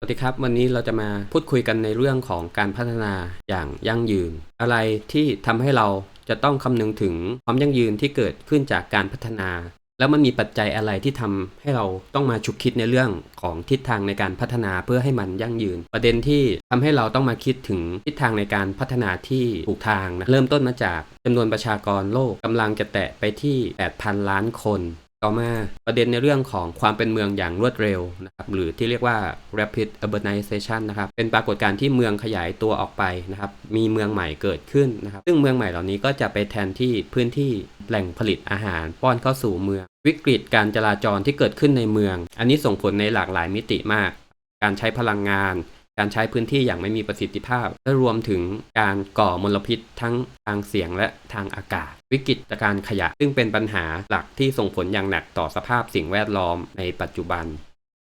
สวัสดีครับ วันนี้เราจะมาพูดคุยกันในเรื่องของการพัฒนาอย่างยั่งยืน อะไรที่ทำให้เราจะต้องคำนึงถึงความยั่งยืนที่เกิดขึ้นจากการพัฒนา แล้วมันมีปัจจัยอะไรที่ทำให้เราต้องมาฉุกคิดในเรื่องของทิศทางในการพัฒนาเพื่อให้มันยั่งยืน ประเด็นที่ทำให้เราต้องมาคิดถึงทิศทางในการพัฒนาที่ถูกทางนะเริ่มต้นมาจากจำนวนประชากรโลกกำลังจะแตะไปที่ 8,000 ล้านคน ต่อมาประเด็นในเรื่องของความเป็นเมืองอย่างรวดเร็วนะครับหรือที่เรียกว่า rapid urbanization นะครับเป็นปรากฏการณ์ที่เมืองขยายตัวออกไปนะครับมีเมืองใหม่เกิดขึ้นนะครับซึ่งเมืองใหม่เหล่านี้ก็จะไปแทนที่พื้นที่แหล่งผลิตอาหาร ป้อนเข้าสู่เมือง วิกฤตการจราจรที่เกิดขึ้นในเมือง อันนี้ส่งผลในหลากหลายมิติมาก การใช้พลังงาน การใช้พื้นที่อย่างไม่มีประสิทธิภาพ และรวมถึงการก่อมลพิษทั้งทางเสียงและทางอากาศ วิกฤตการขยะ ซึ่งเป็นปัญหาหลักที่ส่งผลอย่างหนักต่อสภาพสิ่งแวดล้อมในปัจจุบัน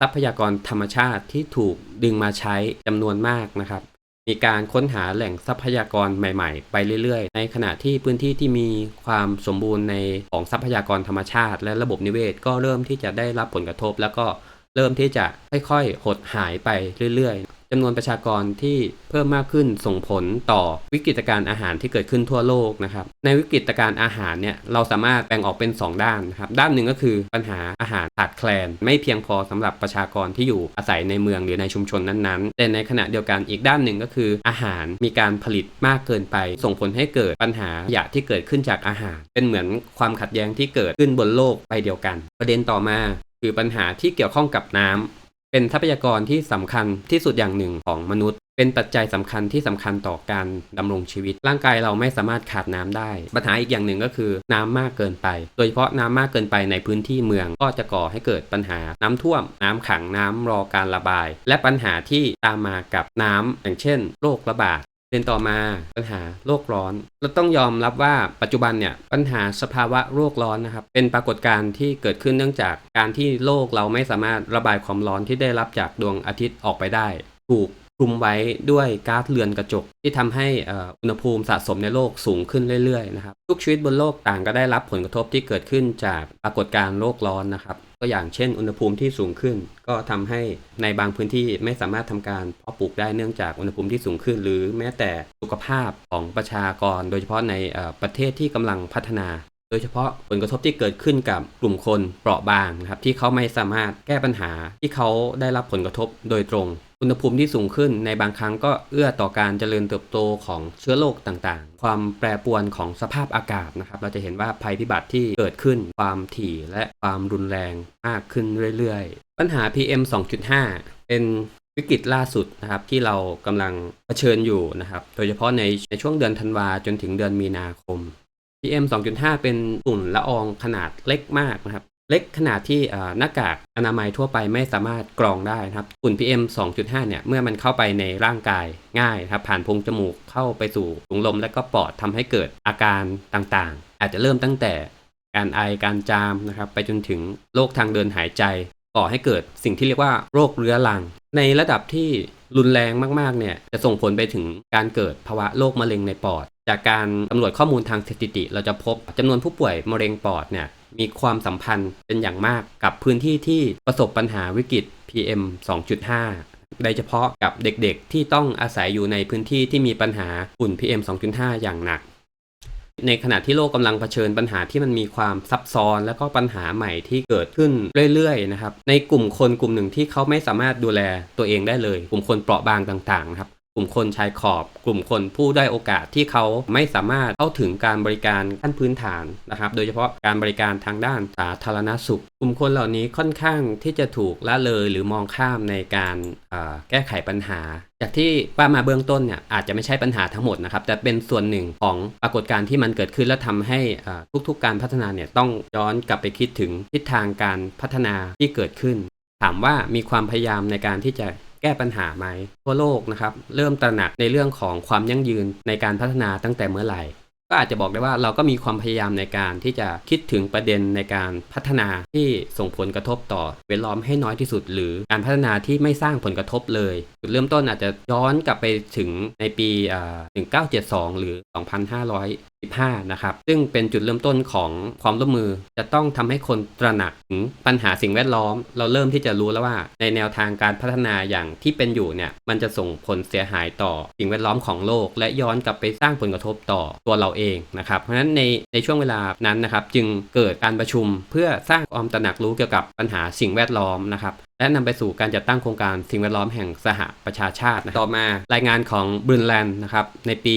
ทรัพยากรธรรมชาติที่ถูกดึงมาใช้จำนวนมากนะครับมีการค้นหาแหล่งทรัพยากรใหม่ๆ ไปเรื่อยๆ ในขณะที่พื้นที่ที่มีความสมบูรณ์ในของทรัพยากรธรรมชาติ และระบบนิเวศก็เริ่มที่จะได้รับผลกระทบ แล้วก็เริ่มที่จะค่อยๆ หดหายไปเรื่อยๆ จำนวนประชากรที่เพิ่มมากขึ้นส่งผลต่อวิกฤตการณ์อาหารที่เกิดขึ้นทั่วโลกนะครับในวิกฤตการณ์อาหารเนี่ยเราสามารถแบ่งออกเป็น 2 ด้านนะครับด้านหนึ่งก็คือปัญหาอาหารขาดแคลน ไม่เพียงพอสำหรับประชากรที่อยู่อาศัยในเมืองหรือในชุมชนนั้นๆ แต่ในขณะเดียวกันอีกด้านหนึ่งก็คืออาหารมีการผลิตมากเกินไป ส่งผลให้เกิดปัญหาขยะที่เกิดขึ้นจากอาหาร เป็นเหมือนความขัดแย้งที่เกิดขึ้นบนโลกไปเดียวกัน ประเด็นต่อมาคือปัญหาที่เกี่ยวข้องกับน้ำ เป็นทรัพยากรที่สำคัญที่สุดอย่างหนึ่งของมนุษย์ เป็นปัจจัยสำคัญที่สำคัญต่อการดำรงชีวิต ร่างกายเราไม่สามารถขาดน้ำได้ ปัญหาอีกอย่างหนึ่งก็คือน้ำมากเกินไป โดยเฉพาะน้ำมากเกินไปในพื้นที่เมืองก็จะก่อให้เกิดปัญหาน้ำท่วม น้ำขังน้ำรอการระบาย และปัญหาที่ตามมากับน้ำอย่างเช่น โรคระบาด เรียนต่อมาปัญหาโลกร้อน เราต้องยอมรับว่าปัจจุบันเนี่ยปัญหาสภาวะโลกร้อนนะครับ เป็นปรากฏการณ์ที่เกิดขึ้นเนื่องจากการที่โลกเราไม่สามารถระบายความร้อนที่ได้รับจากดวงอาทิตย์ออกไปได้ ถูกคลุมไว้ด้วยก๊าซเรือนกระจก ที่ทำให้อุณหภูมิสะสมในโลกสูงขึ้นเรื่อยๆนะครับทุกชีวิตบนโลกต่างก็ได้รับผลกระทบที่เกิดขึ้นจากปรากฏการณ์โลกร้อนนะครับ ก็อย่างเช่น อุณหภูมิที่สูงขึ้น ก็ทำให้ในบางพื้นที่ไม่สามารถทำการเพาะปลูกได้เนื่องจากอุณหภูมิที่สูงขึ้น หรือแม้แต่สุขภาพของประชากร โดยเฉพาะในประเทศที่กำลังพัฒนา โดยเฉพาะผลกระทบที่เกิดขึ้นกับกลุ่มคนเปราะบางนะครับที่เขาไม่สามารถแก้ปัญหาที่เขาได้รับผลกระทบโดยตรง อุณหภูมิที่สูงขึ้นในบางครั้งก็เอื้อต่อการเจริญเติบโตของเชื้อโรคต่างๆ ความแปรปรวนของสภาพอากาศนะครับ เราจะเห็นว่าภัยพิบัติที่เกิดขึ้น ความถี่และความรุนแรงมากขึ้นเรื่อยๆ ปัญหา PM 2.5 เป็นวิกฤตล่าสุดนะครับที่เรากำลังเผชิญอยู่นะครับ โดยเฉพาะในในช่วงเดือนธันวาจนถึงเดือนมีนาคม PM 2.5 เป็นฝุ่นละอองขนาดเล็กมากนะครับ เล็กขนาดที่หน้ากากอนามัยทั่วไปไม่สามารถกรองได้นะครับฝุ่น PM 2.5 เนี่ย เมื่อมันเข้าไปในร่างกายง่ายครับ ผ่านโพรงจมูกเข้าไปสู่ถุงลมและก็ปอดทำให้เกิดอาการต่างๆ อาจจะเริ่มตั้งแต่การไอการจามนะครับ ไปจนถึงโรคทางเดินหายใจก่อให้เกิดสิ่งที่เรียกว่าโรคเรื้อรัง ในระดับที่รุนแรงมากๆเนี่ยจะส่งผลไปถึงการเกิดภาวะโรคมะเร็งในปอด จากการตำรวจข้อมูลทางสถิติ เราจะพบจำนวนผู้ป่วยมะเร็งปอดเนี่ยมีความสัมพันธ์เป็นอย่างมากกับพื้นที่ที่ประสบปัญหาวิกฤต PM 2.5 โดยเฉพาะกับเด็กๆ ที่ต้องอาศัยอยู่ในพื้นที่ที่มีปัญหาฝุ่น PM 2.5 อย่างหนัก ในขณะที่โลกกำลังเผชิญปัญหาที่มันมีความซับซ้อน แล้วก็ปัญหาใหม่ที่เกิดขึ้นเรื่อยๆนะครับในกลุ่มคนกลุ่มหนึ่งที่เขาไม่สามารถดูแลตัวเองได้เลย กลุ่มคนเปราะบางต่างๆนะครับ กลุ่มคนชายขอบ กลุ่มคนผู้ได้โอกาสที่เขาไม่สามารถเข้าถึงการบริการขั้นพื้นฐานนะครับ โดยเฉพาะการบริการทางด้านสาธารณสุข กลุ่มคนเหล่านี้ค่อนข้างที่จะถูกละเลยหรือมองข้ามในการแก้ไขปัญหา จากที่ว่ามาเบื้องต้นเนี่ยอาจจะไม่ใช่ปัญหาทั้งหมดนะครับ แต่เป็นส่วนหนึ่งของปรากฏการณ์ที่มันเกิดขึ้นและทำให้ทุกๆ การพัฒนาเนี่ยต้องย้อนกลับไปคิดถึงทิศทางการพัฒนาที่เกิดขึ้น ถามว่ามีความพยายามในการที่จะ ก้ปัญหาไหมทั่วโลกนะครับเริ่มตระหนักในเรื่องของความยั่งยืนในการพัฒนาตั้งแต่เมื่อไหร่ ก็อาจจะบอกได้ว่าเราก็มีความพยายามในการที่จะคิดถึงประเด็นในการพัฒนาที่ส่งผลกระทบต่อเวลล้อมให้น้อยที่สุด หรือการพัฒนาที่ไม่สร้างผลกระทบเลยจุดเริ่มต้นอาจจะย้อนกลับไปถึงในปี 1972 หรือ 2510 15 นะครับ ซึ่งเป็นจุดเริ่มต้นของความร่วมมือ จะต้องทำให้คนตระหนักถึงปัญหาสิ่งแวดล้อม เราเริ่มที่จะรู้แล้วว่า ในแนวทางการพัฒนาอย่างที่เป็นอยู่เนี่ยมันจะส่งผลเสียหายต่อสิ่งแวดล้อมของโลก และย้อนกลับไปสร้างผลกระทบต่อตัวเราเองนะครับ เพราะฉะนั้นในในช่วงเวลานั้นนะครับจึงเกิดการประชุมเพื่อสร้างความตระหนักรู้เกี่ยวกับปัญหาสิ่งแวดล้อมนะครับ และนำไปสู่การจัดตั้งโครงการสิ่งแวดล้อมแห่งสหประชาชาตินะต่อมารายงานของบรูนแลนด์นะครับในปี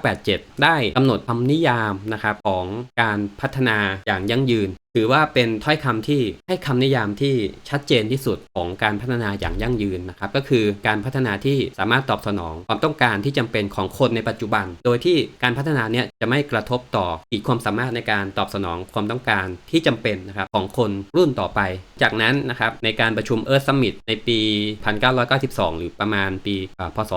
1987 ได้กำหนดคำนิยามนะครับของการพัฒนาอย่างยั่งยืน ถือว่าเป็นถ้อยคำที่ให้คำนิยามที่ชัดเจนที่สุดของการพัฒนาอย่างยั่งยืนนะครับก็คือการพัฒนาที่สามารถตอบสนองความต้องการที่จำเป็นของคนในปัจจุบัน โดยที่การพัฒนาเนี้ยจะไม่กระทบต่อขีดความสามารถในการตอบสนองความต้องการที่จำเป็นนะครับของคนรุ่นต่อไป จากนั้นนะครับในการประชุมเอิร์ธซัมมิตในปี 1992 หรือประมาณปีพศ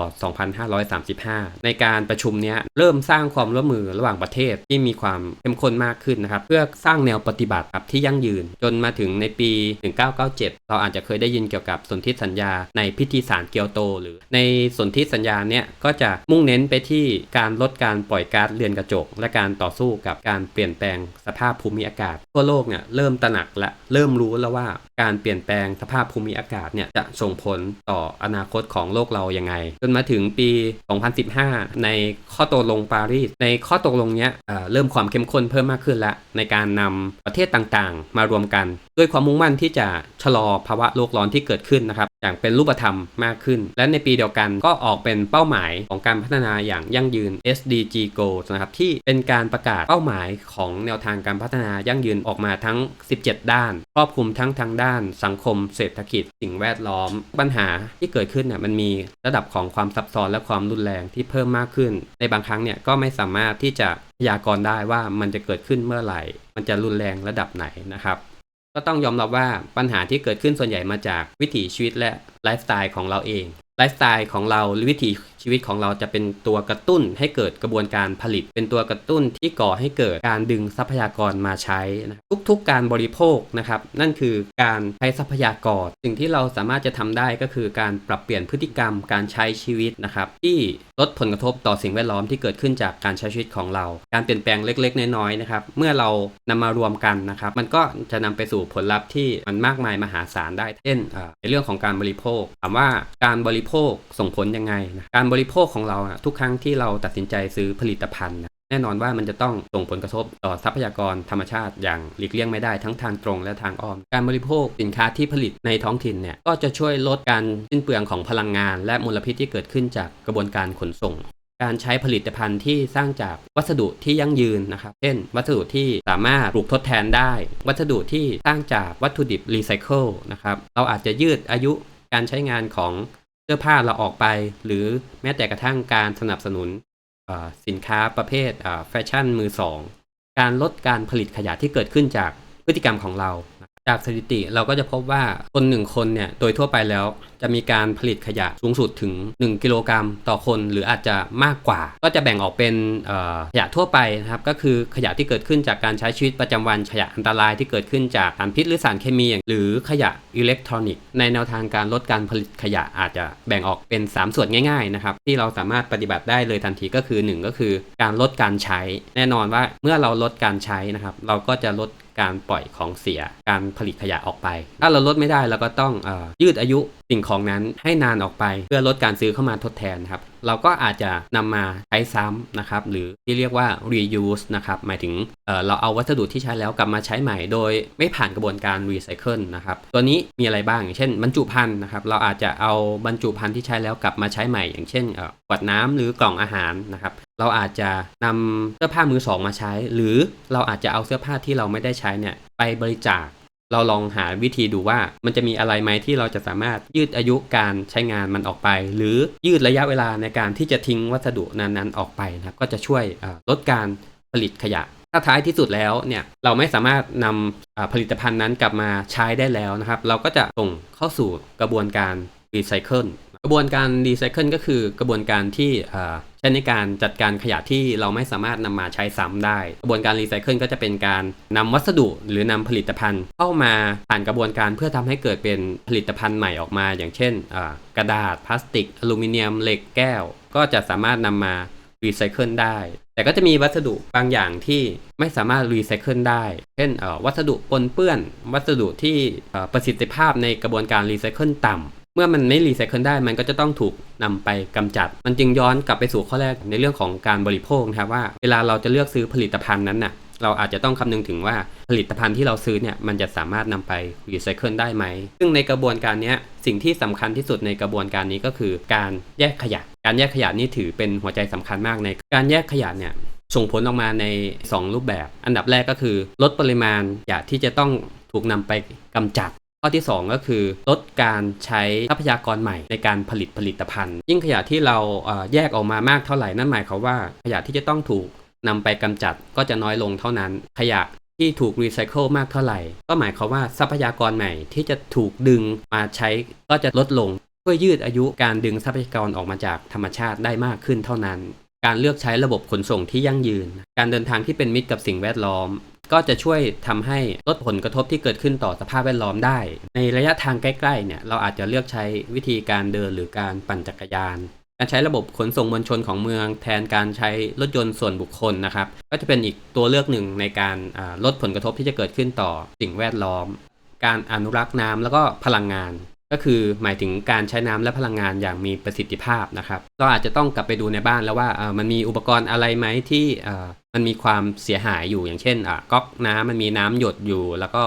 2535 ในการประชุมเนี้ยเริ่มสร้างความร่วมมือระหว่างประเทศที่มีความเข้มข้นมากขึ้นนะครับเพื่อสร้างแนวปฏิบัติครับที่ยั่งยืน จนมาถึงในปี 1997 เราอาจจะเคยได้ยินเกี่ยวกับสนธิสัญญาในพิธีสารเกียวโต หรือในสนธิสัญญาเนี่ยก็จะมุ่งเน้นไปที่การลดการปล่อยก๊าซเรือนกระจก และการต่อสู้กับการเปลี่ยนแปลงสภาพภูมิอากาศ ทั่วโลกเนี่ยเริ่มตระหนักและเริ่มรู้แล้วว่า การเปลี่ยนแปลงสภาพภูมิอากาศเนี่ยจะส่งผลต่ออนาคตของโลกเรายังไง จนมาถึงปี 2015 ในข้อตกลงปารีส ในข้อตกลงเนี้ยเเริ่มความเข้มข้นเพิ่มมากขึ้นแล้วในการนำประเทศต่างๆ มารวมกัน ด้วยความมุ่งมั่นที่จะชะลอภาวะโลกร้อนที่เกิดขึ้นนะครับ อย่างเป็นรูปธรรมมากขึ้น และในปีเดียวกันก็ออกเป็นเป้าหมายของการพัฒนาอย่างยั่งยืน SDG Goals นะครับที่เป็นการประกาศเป้าหมายของแนวทางการพัฒนายั่งยืนออกมาทั้ง 17 ด้าน ครอบคลุมทั้งทางด้านสังคมเศรษฐกิจ สิ่งแวดล้อม ปัญหาที่เกิดขึ้นเนี่ยมันมีระดับของความซับซ้อนและความรุนแรงที่เพิ่มมากขึ้น ในบางครั้งเนี่ยก็ไม่สามารถที่จะพยากรณ์ได้ว่ามันจะเกิดขึ้นเมื่อไหร่ มันจะรุนแรงระดับไหนนะครับ ก็ต้องยอมรับว่าปัญหาที่เกิดขึ้นส่วนใหญ่มาจากวิถีชีวิตและไลฟ์สไตล์ของเราเองไลฟ์สไตล์ของเราหรือวิถี ชีวิตของเราจะเป็นตัวกระตุ้นให้เกิดกระบวนการผลิต เป็นตัวกระตุ้นที่ก่อให้เกิดการดึงทรัพยากรมาใช้นะทุกๆการบริโภคนะครับ นั่นคือการใช้ทรัพยากร สิ่งที่เราสามารถจะทำได้ก็คือการปรับเปลี่ยนพฤติกรรมการใช้ชีวิตนะครับ ที่ลดผลกระทบต่อสิ่งแวดล้อมที่เกิดขึ้นจากการใช้ชีวิตของเรา การเปลี่ยนแปลงเล็กๆ น้อยๆนะครับ เมื่อเรานำมารวมกันนะครับ มันก็จะนำไปสู่ผลลัพธ์ที่มันมากมายมหาศาลได้ เช่นในเรื่องของการบริโภค ถามว่าการบริโภคส่งผลยังไงนะการบริโภคของเราอะทุกครั้งที่เราตัดสินใจซื้อผลิตภัณฑ์นะแน่นอนว่ามันจะต้องส่งผลกระทบต่อทรัพยากรธรรมชาติอย่างหลีกเลี่ยงไม่ได้ทั้งทางตรงและทางอ้อม การบริโภคสินค้าที่ผลิตในท้องถิ่นเนี่ยก็จะช่วยลดการสิ้นเปลืองของพลังงาน และมลพิษที่เกิดขึ้นจากกระบวนการขนส่ง การใช้ผลิตภัณฑ์ที่สร้างจากวัสดุที่ยั่งยืนนะครับเช่น วัสดุที่สามารถปลูกทดแทนได้ วัสดุที่สร้างจากวัตถุดิบรีไซเคิลนะครับเราอาจจะยืดอายุการใช้งานของ เสื้อผ้าเราออกไป หรือแม้แต่กระทั่งการสนับสนุนสินค้าประเภทแฟชั่นมือสอง การลดการผลิตขยะที่เกิดขึ้นจากพฤติกรรมของเรา จากสถิติเราก็จะพบว่าคนหนึ่งคนเนี่ยโดยทั่วไปแล้ว จะมีการผลิตขยะสูงสุดถึง 1 กิโลกรัมต่อคนหรืออาจจะมากกว่า ก็จะแบ่งออกเป็นขยะทั่วไปนะครับก็คือขยะที่เกิดขึ้นจากการใช้ชีวิตประจำวันขยะอันตรายที่เกิดขึ้นจากสารพิษหรือสารเคมีอย่างหรือขยะอิเล็กทรอนิกส์ในแนวทางการลดการผลิตขยะอาจจะแบ่งออกเป็น 3 ส่วนง่ายๆนะครับที่เราสามารถปฏิบัติได้เลยทันทีก็คือ 1 ก็คือ การลดการใช้ แน่นอนว่าเมื่อเราลดการใช้นะครับเราก็จะลด การปล่อยของเสีย การผลิตขยะออกไป ถ้าเราลดไม่ได้เราก็ต้องอยืดอายุสิ่งของนั้นให้นานออกไป เพื่อลดการซื้อเข้ามาทดแทนครับ เราก็อาจจะนำมาใช้ซ้ำนะครับ หรือที่เรียกว่า reuse นะครับ หมายถึงเเราเอาวัสดุที่ใช้แล้วกลับมาใช้ใหม่ โดยไม่ผ่านกระบวนการ recycle นะครับ ตัวนี้มีอะไรบ้าง อย่างเช่นบรรจุภัณฑ์นะครับ เราอาจจะเอาบรรจุภัณฑ์ที่ใช้แล้วกลับมาใช้ใหม่ อย่างเช่นขวดน้ำหรือกล่องอาหารนะครับเราอาจจะนำเสื้อผ้ามือสองมาใช้ หรือเราอาจจะเอาเสื้อผ้าที่เราไม่ได้ใช้เนี่ยไปบริจาค เราลองหาวิธีดูว่ามันจะมีอะไรไหมที่เราจะสามารถยืดอายุการใช้งานมันออกไป หรือยืดระยะเวลาในการที่จะทิ้งวัสดุนั้นๆออกไปนะครับก็จะช่วยลดการผลิตขยะถ้าท้ายที่สุดแล้วเนี่ยเราไม่สามารถนำอ่าผลิตภัณฑ์นั้นกลับมาใช้ได้แล้วนะครับ เราก็จะส่งเข้าสู่กระบวนการรีไซเคิล กระบวนการรีไซเคิลก็คือกระบวนการที่อ่าใช้ในการจัดการขยะที่เราไม่สามารถนำมาใช้ซ้ำได้ กระบวนการรีไซเคิลก็จะเป็นการนำวัสดุหรือนำผลิตภัณฑ์เข้ามาผ่านกระบวนการเพื่อทำให้เกิดเป็นผลิตภัณฑ์ใหม่ออกมา อย่างเช่น กระดาษพลาสติก อลูมิเนียมเหล็กแก้ว ก็จะสามารถนำมารีไซเคิลได้ แต่ก็จะมีวัสดุบางอย่างที่ไม่สามารถรีไซเคิลได้ เช่นวัสดุปนเปื้อน วัสดุที่ประสิทธิภาพในกระบวนการรีไซเคิลต่ำ เมื่อมันไม่รีไซเคิลได้มันก็จะต้องถูกนำไปกำจัด มันจึงย้อนกลับไปสู่ข้อแรกในเรื่องของการบริโภคนะครับว่า เวลาเราจะเลือกซื้อผลิตภัณฑ์นั้นน่ะเราอาจจะต้องคำนึงถึงว่าผลิตภัณฑ์ที่เราซื้อเนี่ยมันจะสามารถนำไปรีไซเคิลได้ไหม ซึ่งในกระบวนการนี้สิ่งที่สำคัญที่สุดในกระบวนการนี้ก็คือการแยกขยะ การแยกขยะนี่ถือเป็นหัวใจสำคัญมากในการแยกขยะเนี่ยส่งผลออกมาใน 2 รูปแบบ อันดับแรกก็คือ ลดปริมาณขยะที่จะต้องถูกนำไปกำจัด ข้อที่ 2 ก็คือลดการใช้ทรัพยากรใหม่ในการผลิตผลิตภัณฑ์ ยิ่งขยะที่เราแยกออกมามากเท่าไหร่นั่นหมายความว่าขยะที่จะต้องถูกนำไปกำจัดก็จะน้อยลงเท่านั้น ขยะที่ถูกรีไซเคิลมากเท่าไหร่ ก็หมายความว่าทรัพยากรใหม่ที่จะถูกดึงมาใช้ก็จะลดลง เพื่อยืดอายุการดึงทรัพยากรออกมาจากธรรมชาติได้มากขึ้นเท่านั้น การเลือกใช้ระบบขนส่งที่ยั่งยืน การเดินทางที่เป็นมิตรกับสิ่งแวดล้อม ก็จะช่วยทำให้ลดผลกระทบที่เกิดขึ้นต่อสภาพแวดล้อมได้ ในระยะทางใกล้ๆเนี่ยเราอาจจะเลือกใช้วิธีการเดินหรือการปั่นจักรยาน การใช้ระบบขนส่งมวลชนของเมือง แทนการใช้รถยนต์ส่วนบุคคลนะครับ ก็จะเป็นอีกตัวเลือกหนึ่งในการลดผลกระทบที่จะเกิดขึ้นต่อสิ่งแวดล้อม การอนุรักษ์น้ำแล้วก็พลังงานก็คือหมายถึงการใช้น้ำและพลังงานอย่างมีประสิทธิภาพนะครับ เราอาจจะต้องกลับไปดูในบ้านแล้วว่ามันมีอุปกรณ์อะไรไหมที่ มันมีความเสียหายอยู่อย่างเช่นอะก๊อกน้ำมันมีน้ำหยดอยู่ แล้วก็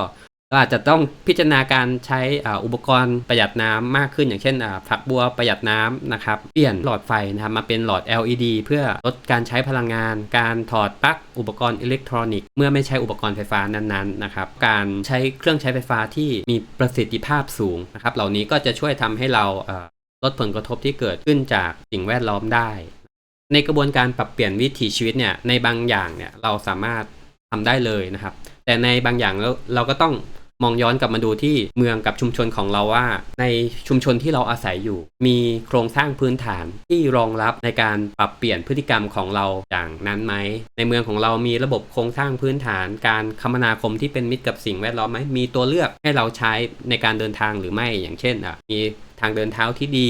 เราอาจจะต้องพิจารณาการใช้อุปกรณ์ประหยัดน้ำมากขึ้นอย่างเช่นอ่าฝักบัวประหยัดน้ำนะครับเปลี่ยนหลอดไฟนะครับมาเป็นหลอด LED เพื่อลดการใช้พลังงาน การถอดปลั๊กอุปกรณ์อิเล็กทรอนิกส์เมื่อไม่ใช้อุปกรณ์ไฟฟ้านั้นๆนะครับการใช้เครื่องใช้ไฟฟ้าที่มีประสิทธิภาพสูงนะครับเหล่านี้ก็จะช่วยทำให้เราลดผลกระทบที่เกิดขึ้นจากสิ่งแวดล้อมได้ ในกระบวนการปรับเปลี่ยนวิถีชีวิตเนี่ยในบางอย่างเนี่ยเราสามารถทำได้เลยนะครับ แต่ในบางอย่างเราเราก็ต้องมองย้อนกลับมาดูที่เมืองกับชุมชนของเราว่า ในชุมชนที่เราอาศัยอยู่ มีโครงสร้างพื้นฐานที่รองรับในการปรับเปลี่ยนพฤติกรรมของเราอย่างนั้นไหม ในเมืองของเรามีระบบโครงสร้างพื้นฐาน การคมนาคมที่เป็นมิตรกับสิ่งแวดล้อมไหมมีตัวเลือกให้เราใช้ในการเดินทางหรือไม่อย่างเช่นอะมีทางเดินเท้าที่ดี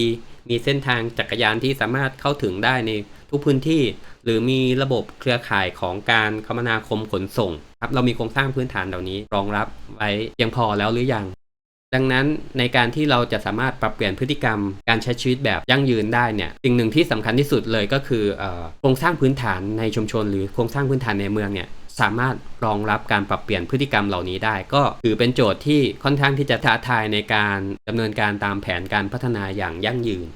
มีเส้นทางจักรยานที่สามารถเข้าถึงได้ใน ทุกพื้นที่ หรือมีระบบเครือข่ายของการคมนาคมขนส่งครับเรามีโครงสร้างพื้นฐานเหล่านี้ รองรับไว้เพียงพอแล้วหรือยัง ดังนั้นในการที่เราจะสามารถปรับเปลี่ยนพฤติกรรม การใช้ชีวิตแบบยั่งยืนได้เนี่ยสิ่งหนึ่งที่สำคัญที่สุดเลยก็คืออโครงสร้างพื้นฐานในชุมชน หรือโครงสร้างพื้นฐานในเมืองเนี่ยสามารถรองรับการปรับเปลี่ยนพฤติกรรมเหล่านี้ได้ ก็ถือเป็นโจทย์ที่ค่อนข้างที่จะท้าทายในการดำเนินการตามแผนการพัฒนาอย่างยั่งยืน